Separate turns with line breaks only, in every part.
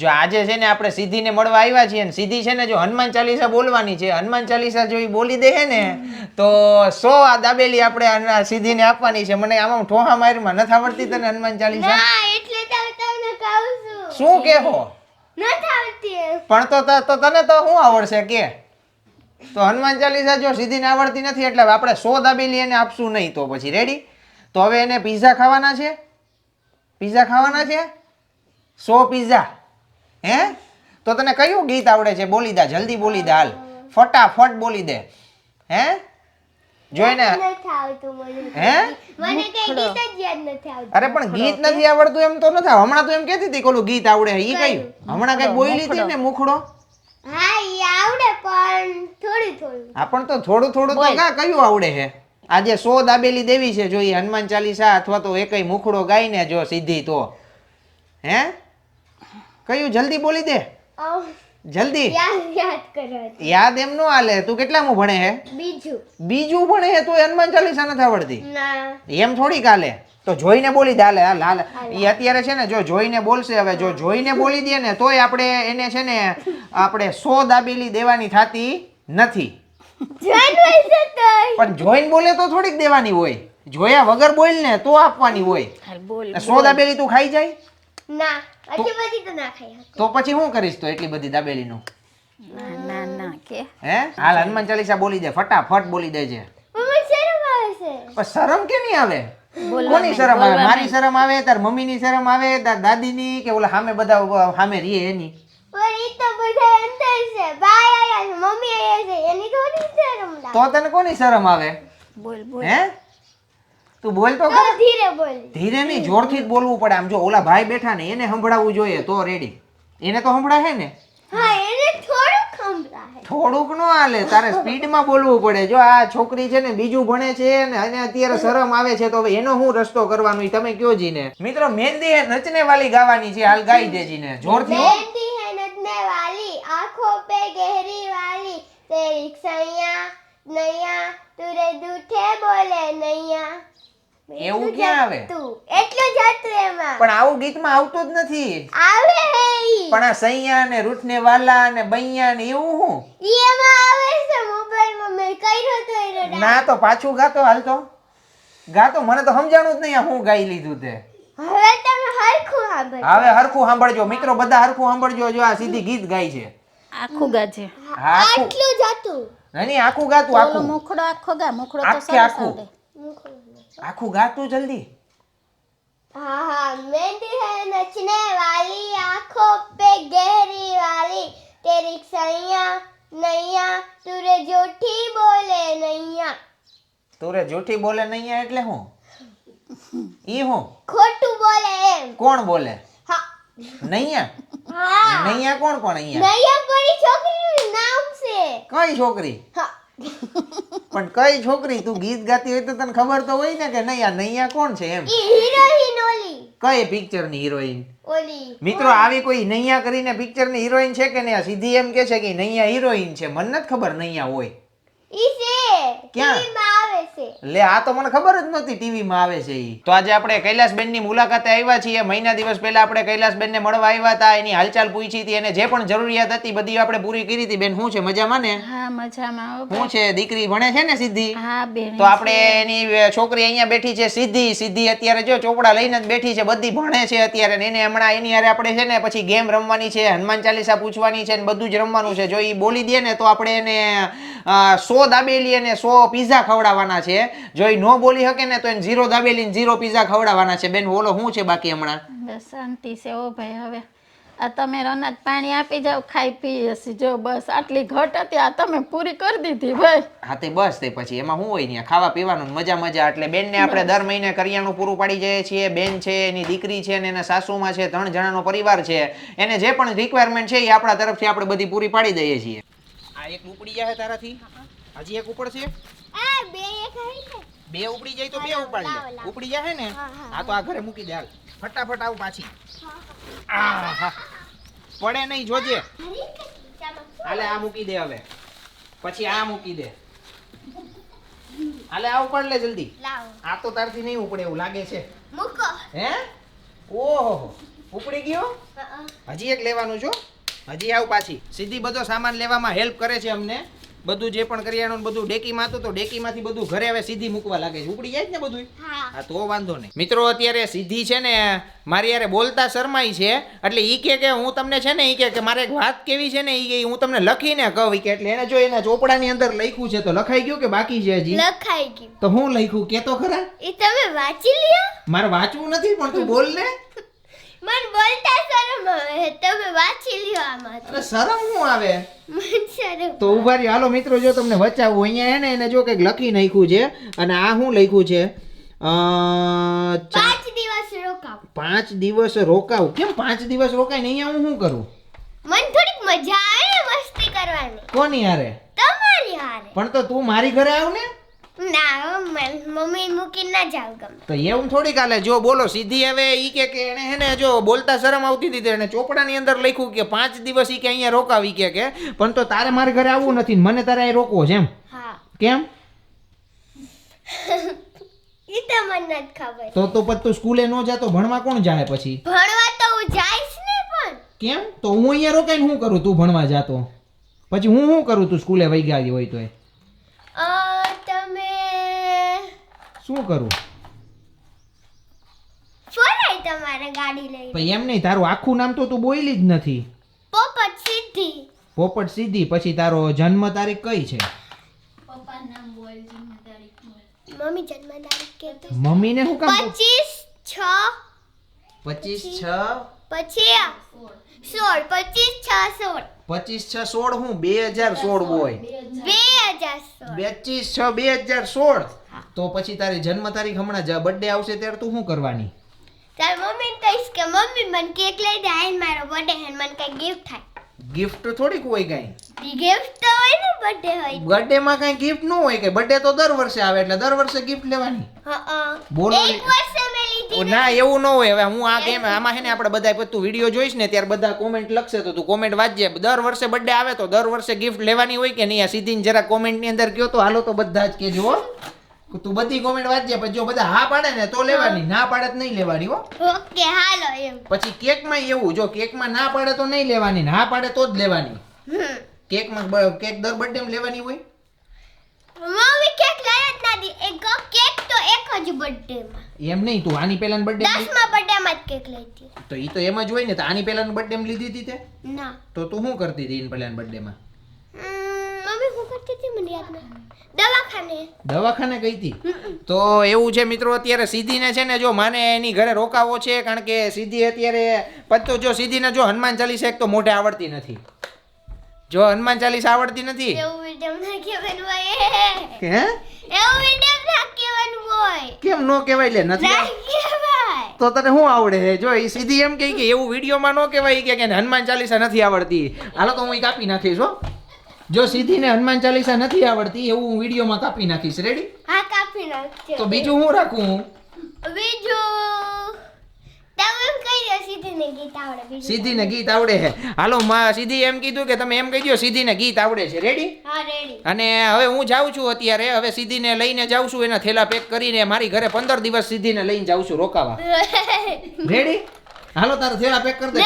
જો આજે છે ને આપણે સિદ્ધિને મળવા આવ્યા છીએ ને સિદ્ધિ છે ને જો હનુમાન ચાલીસા બોલવાની છે હનુમાન ચાલીસા જો એ બોલી દે ને તો સો આ દાબેલી આપણે આના સિદ્ધિને આપવાની છે. મને આમાં ઠોહા મારીમાં નથી આવડતી તને હનુમાન ચાલીસા? શું કેહો? પણ તો ત- તને તો શું આવડશે કે? તો હનુમાન ચાલીસા જો સીધીને આવડતી નથી એટલે આપણે સો દાબેલી એને આપશું નહીં તો પછી. રેડી તો હવે એને પીઝા ખાવાના છે? પીઝા ખાવાના છે? સો પીઝા હે? તો તને કયું ગીત આવડે છે? બોલી દે જલ્દી બોલી દે હાલ. ફટાફટ બોલી દે. હે? જોઈને હે?
મને કઈ ગીત જ યાદ નથી આવતું.
અરે પણ ગીત નથી આવડતું એમ તો નથી હમણાં તો એમ કહેતી હતી કોલું ગીત આવડે ઈ કયું? હમણાં કઈ બોલી હતી ને મુખડો?
હા ઈ આવડે પણ થોડું થોડું.
હા પણ તો થોડું થોડું તો કા કયું આવડે છે? આજે સો દાબેલી દેવી છે જો ઈ હનુમાન ચાલીસા અથવા તો એકય મુખડો ગાઈને જો સીધી તો. હે? કયું? જલ્દી બોલી દે. જલ્દી.
યાદ યાદ
એમ નો હાલે. તું કેટલામું ભણે હે?
બીજું.
બીજું ભણે હે? તું હનુમાન ચાલીસા નથી આવડતી. એમ થોડી કાલે તો જોઈને બોલી દે. હાલે હાલ હાલ. એ અત્યારે છે ને જો જોઈને બોલશે હવે. જો જોઈને બોલી દે ને તોય આપણે એને છે ને આપણે સો દાબેલી દેવાની થતી નથી. પણ જોઈને બોલે તો થોડીક દેવાની હોય. જોયા વગર બોલ ને તો આપવાની હોય.
બોલ
સો દાબેલી તું ખાઈ જાય?
ના. આટલી બધી તો ના ખાઈ
તો પછી શું કરીશ તો એટલી બધી દાબેલીનું?
ના ના ના કે.
હે? હાલ હનુમાન ચાલીસા બોલી દે ફટાફટ બોલી દેજે.
મમ્મી શરમ આવે છે.
પણ શરમ કે નહીં આવે? કોની શરમ આવે? મારી શરમ આવે તાર મમ્મી ની શરમ આવે તાર દાદી ની કે ઓલા સામે બધા સામે રીએ એની?
તો બધા અંદર છે. ભાઈ આયા છે મમ્મી આયા છે. એની થોડી શરમ લાગે.
તો તને કોની શરમ આવે?
બોલ બોલ.
હે? તું બોલ તો ખરા.
ધીરે બોલ.
ધીરે નહીં જોરથી જ બોલવું પડે. આમ જો ઓલા ભાઈ બેઠા ને એને સંભળાવવું જોઈએ. તો રેડી એને તો સંભળાશે ને?
હા એને થોડુંક સંભળાશે.
થોડુંક નો હાલે. તારે સ્પીડમાં બોલવું પડે. જો આ છોકરી છે ને બીજું ભણે છે ને અને અત્યારે શરમ આવે છે તો હવે એનો હું રસ્તો કરવાનો તમે કયો જીને? મિત્રો મહેંદી હે નચને વાલી ગાવાની છે. હાલ ગાઈ દે જીને. જોરથી
મહેંદી હે નચને વાલી. આંખો પે ગહેરી વાલી. તેરી સૈયા
એવું ક્યાં આવે?
એટલું જ હતું એમાં.
પણ આવું ગીતમાં આવતું જ નથી.
આવે હે
પણ આ સૈયા ને રૂઠને વાલા ને બૈયા ને એવું હું?
એમાં આવે છે મોબાઈલમાં. મેં કર્યો તો એનો
ના તો પાછું ગાતો હાલ તો. ગાતો? મને તો સમજાણું જ નહીં આ હું ગાઈ લીધું તે.
હવે તમે હરખું સાંભળજો.
હવે હરખું સાંભળજો. મિત્રો બધા હરખું સાંભળજો જો આ સીધી ગીત ગાય છે.
આખું ગાજે.
આટલું જ હતું.
નહીં, આખું ગાતું આખું.
મુખડો આખો ગા મુખડો તો
આખે આખું.
આવડે
આખું ગાતું જલ્દી
हाँ हाँ मेहंदी है नचने वाली आंखों पे गहरी वाली तेरी सैया नैया तुरे जोठी बोले नैया
તુરે જૂઠી બોલે નહીં એટલે હું ઈ હું
खोटू बोले एम
કોણ બોલે
हाँ
નૈયા
हाँ
નૈયા કોણ કોણ અહીંયા
नैया बड़ी छोकरी नाम से
કઈ છોકરી
हाँ
પણ કઈ છોકરી તું ગીત ગાતી હોય તો તને ખબર તો હોય ને કે નહીં આ નૈયા કોણ છે એમ?
હિરોઈન ઓલી.
કઈ પિક્ચરની હિરોઈન?
ઓલી.
મિત્રો આવી કોઈ નૈયા કરીને પિક્ચરની હિરોઈન છે કે નહીં? આ સીધી એમ કે છે કે નૈયા હિરોઈન છે. મને નથી ખબર નૈયા હોય. છોકરી અહીંયા બેઠી છે સિદ્ધિ. સિદ્ધિ અત્યારે જો ચોપડા લઈને જ બેઠી છે. બધી ભણે છે અત્યારે એને હમણાં એની હારે આપણે છે ને પછી ગેમ રમવાની છે હનુમાન ચાલીસા પૂછવાની છે ને બધું જ રમવાનું છે. જો એ બોલી દે ને તો આપણે એને સો સો દાબેલી અને સો પીઝા ખવડાવવાના છે. જો એ નો બોલી શકે ને તો એને ઝીરો દાબેલી ને ઝીરો પીઝા ખવડાવવાના છે. બેન બોલો શું છે બાકી હમણાં?
બસ શાંતિ છે ઓ ભાઈ હવે. આ તમે રનાજ પાણી આપી જાવ ખાઈ પી હશે. જો બસ આટલી ઘટ હતી આ તમે પૂરી કરી દીધી ભાઈ.
હા તે બસ તે પછી. એમાં શું હોય ને ખાવા પીવાનું મજા મજા. એટલે બેનને આપણે દર મહિને કરિયાણું પૂરું પાડી જઈએ છીએ. બેન છે એની દીકરી છે અને એના સાસુમાં છે ત્રણ જણાનો પરિવાર છે. એને જે પણ રિક્વાયરમેન્ટ છે એ આપણા તરફથી આપણે બધી પૂરી પાડી દઈએ છીએ. આ એક ઉપડી જાય તારાથી? હજી એક ઉપડશે
છે?
બે ઉપડી જાય તો બે ઉપાડી ઉપડી જાય ને? આ તો આ ઘરે મૂકી દે હાલ. ફટાફટ આવું પાછી. પડે નહીં જોજે. હાલે આ મૂકી દે હવે. પછી આ મૂકી દે. હાલે આ ઉપાડ લે જલ્દી. આ તો તારથી નહીં ઉપડે એવું લાગે છે. હે? ઓહો ઉપડી ગયો? હજી એક લેવાનું છો હજી આવું પાછી. સીધી બધો સામાન લેવામાં હેલ્પ કરે છે અમને. બધું જે પણ કરિયાણું બધું ડેકીમાં હતું તો ડેકીમાંથી બધું ઘરે હવે સીધી મૂકવા લાગે છે. ઉપડી જાય ને બધું
હા.
તો વાંધો નહીં. મિત્રો અત્યારે સીધી છે ને મારી યારે બોલતા શરમાઈ છે એટલે ઈ કે કે હું તમને છે ને ઈ કે કે મારે એક વાત કેવી છે ને ઈ કે હું તમને લખીને કહું. કે એટલે એને જો એના ચોપડાની અંદર લખ્યું છે તો લખાઈ ગયું કે બાકી છે હજી?
લખાઈ ગયું.
તો હું લખ્યું? કે તો ખરા?
એ તમે વાંચી લ્યો?
મારે વાંચવું નથી પણ તું બોલ ને
મન બોલતા શરમ આવે તમે વાંચી લ્યો આમાં
અરે શરમ શું આવે.
શરમ.
તો ઊભા રહ્યો હાલો મિત્રો જો તમને વચાવું અહીંયા એને એને જો કંઈક લખી નાખ્યું છે અને આ શું લખ્યું છે?
પાંચ દિવસ રોકાવ.
પાંચ દિવસ રોકાવ. કેમ પાંચ દિવસ રોકાય ને અહીંયા હું શું કરું?
મને થોડીક મજા આવે મસ્તી કરવાની.
કોની હારે?
તમારી હારે.
પણ તો તું મારી ઘરે આવ ને.
ના મમ્મી મૂકીને ના જાવ ગમે.
તો એવું થોડી કાલે જો બોલો સીધી હવે ઈ કે કે એને હે ને જો બોલતા શરમ આવતી હતી એને ચોપડાની અંદર લખ્યું કે પાંચ દિવસ ઈ કે અહીંયા રોકાવી કે કે પણ તો તારે મારા ઘરે આવવું નથી મને તારે અહીં રોકવો છે એમ.
હા.
કેમ?
એ તો મને નથી ખબર.
તો તો પછી તું સ્કૂલે ન જાતો ભણવા કોણ જાય પછી?
ભણવા તો હું જઈશ ને પણ.
કેમ? તો હું અહીંયા રોકાઈને શું કરું તું ભણવા જાતો પછી હું શું કરું તું સ્કૂલે વહી ગઈ હોય તો
અ, તમે
શું કરું?
ફરાય તમારે ગાડી લઈ
પછી એમ નહીં તારું આખું નામ તો તું બોલી જ નથી.
પોપટ સીધી
પોપટ સીધી પછી તારો જન્મ તારીખ કઈ છે?
મમ્મી જન્મ તારીખ કે તો
મમ્મીને શું કામ
પચીસ છ.
પચીસ છ?
પછી સોળ. પચીસ છ સોળ.
પચીસ છ સોળ હું? બે હજાર સોળ હોય
બે હજાર
પચીસ છ બે હજાર સોળ. તો પછી તારી જન્મ તારીખ હમણાં બર્થડે આવશે ત્યારે તું શું કરવાની?
તાર મમ્મી કહીશ કે મમ્મી મને કેક લઈ દે આઈ મારો બર્થડે હે મને કઈ ગિફ્ટ થાય.
ગિફ્ટ થોડીક હોય કઈ?
ગિફ્ટ તો હોય ને બર્થડે હોય
બર્થડે માં કઈ ગિફ્ટ ન હોય કે બર્થડે તો દર વર્ષે આવે એટલે દર વર્ષે ગિફ્ટ લેવાની.
હા
બોલો
એક વર્ષે મે
ના એવું ન હોય. હવે હું આ ગેમ આમાં છે ને આપણે બધા તું વીડિયો જોઈશ ને ત્યારે બધા કોમેન્ટ લખશે તો તું કોમેન્ટ વાંચજે. દર વર્ષે બર્થડે આવે તો દર વર્ષે ગિફ્ટ લેવાની હોય કે નહીં? આ સીધી જરા કોમેન્ટની અંદર કયો તો હાલો તો બધા જ કેજો હો. તું બધી કોમેન્ટ વાંચજે પછી જો બધા હા પાડે ને તો લેવાની ના પાડે તો નહીં લેવાની હો.
ઓકે હાલો એમ.
પછી કેકમાં એવું જો કેકમાં ના પાડે તો નહીં લેવાની ના પાડે તો જ લેવાની. કેકમાં કેક દર બર્થડે લેવાની હોય?
મમ્મી કેક લઈ જ ના દી. એક કેક તો એક જ બર્થડે માં.
એમ નહીં તું આની પહેલા બર્થડે
દસમા બર્થડે માં જ કેક લઈ હતી.
તો એ તો એમ જ હોય ને તો આની પહેલા બર્થડે લીધી હતી તે?
ના.
તો તું શું કરતી હતી એની પહેલા બર્થડે માં?
મમ્મી હતી મને યાદ ના દવાખાને.
દવાખાને ગઈ હતી? તો એવું છે મિત્રો અત્યારે સીધીને છે ને જો માને એની ઘરે રોકાવો છે કારણ કે સીધી અત્યારે પત્તો જો સીધીને જો હનુમાન ચાલીસ એક તો મોઢે આવડતી નથી. જો હનુમાન ચાલીસ આવડતી નથી?
એવું વીડિયો ના કહેવાનું હોય.
હે?
એવું વીડિયો ના કહેવાનું હોય.
કેમ નો કહેવાય લે નથી તો તને શું આવડે છે? જો એ સીધી એમ કહે કે એવું વિડીયોમાં ન કહેવાય કે હનુમાન ચાલીસા નથી આવડતી. હાલો તો હું કાપી નાખીશ હો. જો સીધીને હનુમાન ચાલીસા નથી આવડતી એવું હું વિડીયોમાં કાપી નાખીશ. રેડી
હા કાપી નાખજો.
તો બીજું હું રાખું?
બીજું સીધીને ગીત આવડે
છે હાલો માં સીધી એમ કીધું કે તમે એમ કહી દો સીધીને ગીત આવડે છે. રેડી અને હવે હું જાઉં છું અત્યારે. હવે સિદ્ધિને લઈને જાઉં છું એના થેલા પેક કરીને મારી ઘરે પંદર દિવસ સીધીને લઈને જાઉં છું રોકાવા. રેડી હાલો તારા થેલા પેક કરી દે.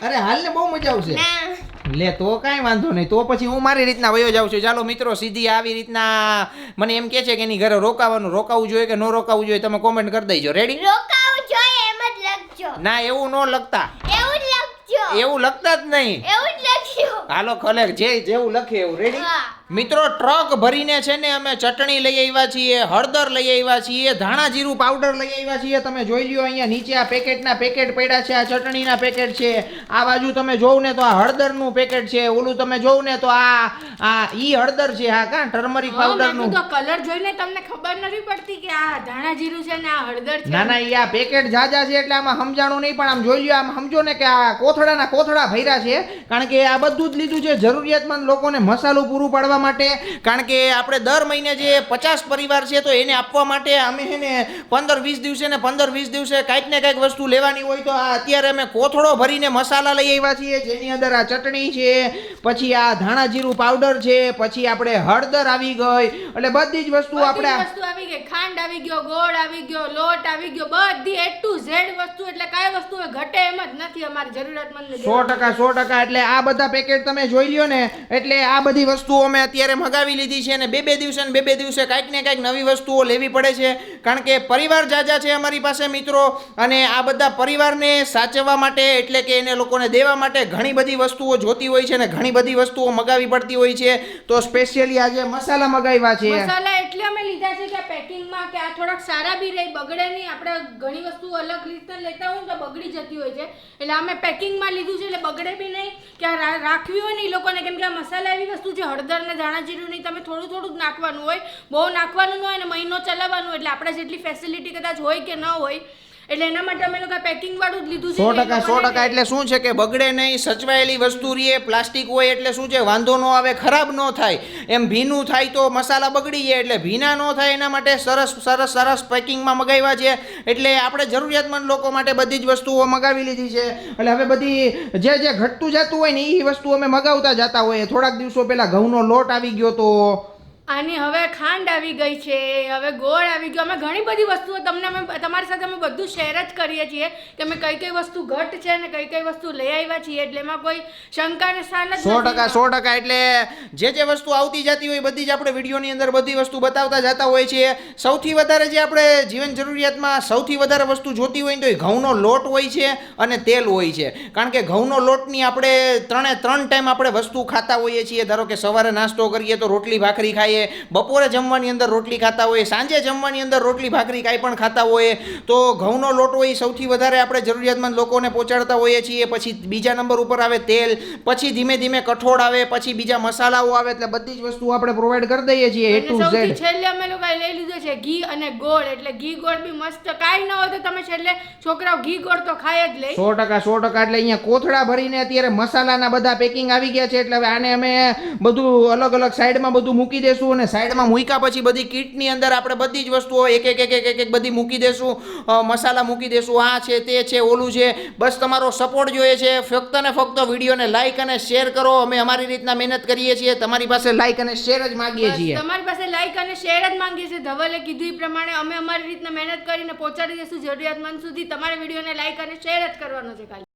અરે હાલ ને બહુ મજા આવશે.
ના.
લે તો કાંઈ વાંધો નહીં. તો પછી હું મારી રીતના વયો જાઉં છું. ચાલો મિત્રો સીધી આવી રીતના મને એમ કે છે કે એની ઘરે રોકાવાનું રોકાવું જોઈએ કે ન રોકાવું જોઈએ તમે કોમેન્ટ કરી દેજો. રેડી
રોકાવું જોઈએ એમ જ લખજો.
ના એવું ન લખતા.
એવું લખજો.
એવું લખતા જ નહીં.
એવું જ લખજો.
હાલો ખલેક જે જેવું લખે એવું. રેડી
હા.
મિત્રો ટ્રક ભરીને છે ને અમે ચટણી લઈ આવ્યા છીએ હળદર લઈ આવ્યા છીએ ધાણા જીરું પાવડર લઈ આવ્યા છીએ. તમે જોઈ લ્યો અહીંયા નીચે આ પેકેટના પેકેટ પડ્યા છે આ ચટણીના પેકેટ છે. આ બાજુ તમે જોવ ને તો આ હળદરનું પેકેટ છે ઓલું તમે જોવ ને તો આ આ ઈ હળદર છે હા કા ટર્મરિક પાવડરનું
તો કલર જોઈને તમને ખબર નથી પડતી કે આ ધાણા જીરું છે ને આ હળદર છે.
ના ના ઈ આ પેકેટ જાજા છે એટલે આમાં સમજાણું નહીં પણ આમ જોઈ લ્યો આમ સમજો ને કે આ કોથળાના કોથળા ભર્યા છે. કારણ કે આ બધું જ લીધું છે જરૂરિયાતમંદ લોકોને મસાલું પૂરું પાડવા કરવા માટે, કારણ કે આપણે દર મહિને જે પચાસ પરિવાર છે, તો એને આપવા માટે અમે છે ને પંદર વીસ દિવસે ને પંદર વીસ દિવસે કાંઈક ને કાંઈક વસ્તુ લેવાની હોય. તો અત્યારે અમે કોથળો ભરીને મસાલા લઈ આવ્યા છીએ, જેની અંદર આ ચટણી છે પછી આ ધાણા જીરું પાવડર છે પછી આપણે હળદર આવી ગઈ એટલે બધી જ વસ્તુ આપણે
વસ્તુ આવી ગઈ. ખાંડ આવી ગયો ગોળ આવી ગયો લોટ આવી ગયો બધી એ ટુ ઝેડ વસ્તુ એટલે કાંઈ વસ્તુ ઘટે એમ જ નથી અમારી જરૂરિયાતમંદ
સો ટકા સો ટકા એટલે આ બધા પેકેટ તમે જોઈ લ્યો ને એટલે આ બધી વસ્તુઓ અમે અત્યારે મગાવી લીધી છે અને બે બે દિવસે બે બે દિવસે કાંઈક ને કાંઈક નવી વસ્તુઓ લેવી પડે છે. કારણ કે પરિવાર જાજા છે અમારી પાસે મિત્રો અને આ બધા પરિવારને સાચવવા માટે એટલે કે એને લોકોને દેવા માટે ઘણી બધી વસ્તુઓ જોતી હોય છે ને ઘણી બધી વસ્તુઓ મગાવી પડતી હોય છે, તો સ્પેશિયલી આજે મસાલા મગાવ્યા છે.
મસાલા એટલે અમે લીધા છે કે પેકિંગમાં કે આ થોડાક સારા બી રહે, બગડે નહીં. આપણે ઘણી વસ્તુ અલગ રીતે લેતા હોય તો બગડી જતી હોય છે. એટલે અમે પેકિંગમાં લીધું છે એટલે બગડે બી નહીં. કે આ રાખવી હોય ને લોકોને, કેમ કે આ મસાલા એવી વસ્તુ છે હળદર ને ધાણા જીરું નહીં. તમે થોડું થોડું જ નાખવાનું હોય. બહુ નાખવાનું ન હોય ને મહિનો ચલાવવાનું એટલે આપણે જેટલી ફેસિલિટી કદાચ હોય કે ન હોય એટલે એના માટે અમે લોકો પેકિંગ વાળું જ લીધું છે
સો ટકા સો ટકા એટલે શું છે કે બગડે નહીં સચવાયેલી વસ્તુ રહીએ પ્લાસ્ટિક હોય એટલે શું છે વાંધો ન આવે ખરાબ ન થાય. એમ ભીનું થાય તો મસાલા બગડી જાય એટલે ભીના ન થાય એના માટે સરસ સરસ સરસ પેકિંગમાં મગાવ્યા છે. એટલે આપણે જરૂરિયાતમંદ લોકો માટે બધી જ વસ્તુઓ મગાવી લીધી છે. એટલે હવે બધી જે જે ઘટતું જતું હોય ને એ વસ્તુ અમે મગાવતા જતા હોઈએ. થોડાક દિવસો પહેલાં ઘઉંનો લોટ આવી ગયો તો
આની હવે ખાંડ આવી ગઈ છે હવે ગોળ આવી ગયો. અમે ઘણી બધી વસ્તુઓ તમને અમે તમારી સાથે અમે બધું શેર જ કરીએ છીએ કે અમે કઈ કઈ વસ્તુ ઘટ છે અને કઈ કઈ વસ્તુ લઈ આવ્યા છીએ. એટલે એમાં કોઈ શંકાને સ્થાન જ
સો ટકા સો ટકા. એટલે જે જે વસ્તુ આવતી જતી હોય બધી જ આપણે વિડીયોની અંદર બધી વસ્તુ બતાવતા જતા હોય છીએ સૌથી વધારે જે આપણે જીવન જરૂરિયાતમાં સૌથી વધારે વસ્તુ જોતી હોય તો એ ઘઉંનો લોટ હોય છે અને તેલ હોય છે. કારણ કે ઘઉંનો લોટની આપણે ત્રણે ત્રણ ટાઈમ આપણે વસ્તુ ખાતા હોઈએ છીએ. ધારો કે સવારે નાસ્તો કરીએ તો રોટલી ભાખરી ખાઈએ બપોરે જમવાની અંદર રોટલી ખાતા હોઈએ સાંજે જમવાની અંદર રોટલી ભાખરી કાંઈ પણ ખાતા હોઈએ તો ઘઉંનો લોટ હોય એ સૌથી વધારે આપણે જરૂરિયાતમંદ લોકોને પહોંચાડતા હોઈએ છીએ પછી બીજા નંબર ઉપર આવે તેલ પછી ધીમે ધીમે કઠોળ આવે પછી બીજા મસાલાઓ આવે એટલે બધી જ વસ્તુ આપણે પ્રોવાઈડ કરી દઈએ છીએ એ ટુ ઝેડ
છેલ્લે અમે લોકોએ લઈ લીધો છે ઘી અને ગોળ એટલે ઘી ગોળ બી મસ્ત કાંઈ ન હોય તો તમે છેલ્લે છોકરાઓ ઘી ગોળ તો ખાય જ લે.
સો ટકા સો ટકા એટલે અહીંયા કોથળા ભરીને અત્યારે મસાલાના બધા પેકિંગ આવી ગયા છે એટલે હવે આને અમે બધું અલગ અલગ સાઈડમાં બધું મૂકી દેશું. અને સાઈડમાં મૂક્યા પછી બધી કીટની અંદર આપણે બધી જ વસ્તુઓ એક એક એક એક એક એક બધી મૂકી દેશું. મસાલા મૂકી દેશું. આ છે તે છે ઓલું છે. બસ તમારો સપોર્ટ જોઈએ છે. ફક્ત ને ફક્ત વિડીયોને લાઈક અને શેર કરો. અમે અમારી રીતના મહેનત કરીએ છીએ. તમારી પાસે લાઈક અને શેર જ માગીએ છીએ.
તમારી પાસે લાઈક અને શેર જ માંગીએ છીએ. ધવલે કીધું એ પ્રમાણે અમે અમારી રીતના મહેનત કરીને પહોંચાડી દઈશું. જરૂરિયાતમંદ સુધી તમારે વિડીયોને લાઈક અને શેર જ કરવાનો છે ખાલી.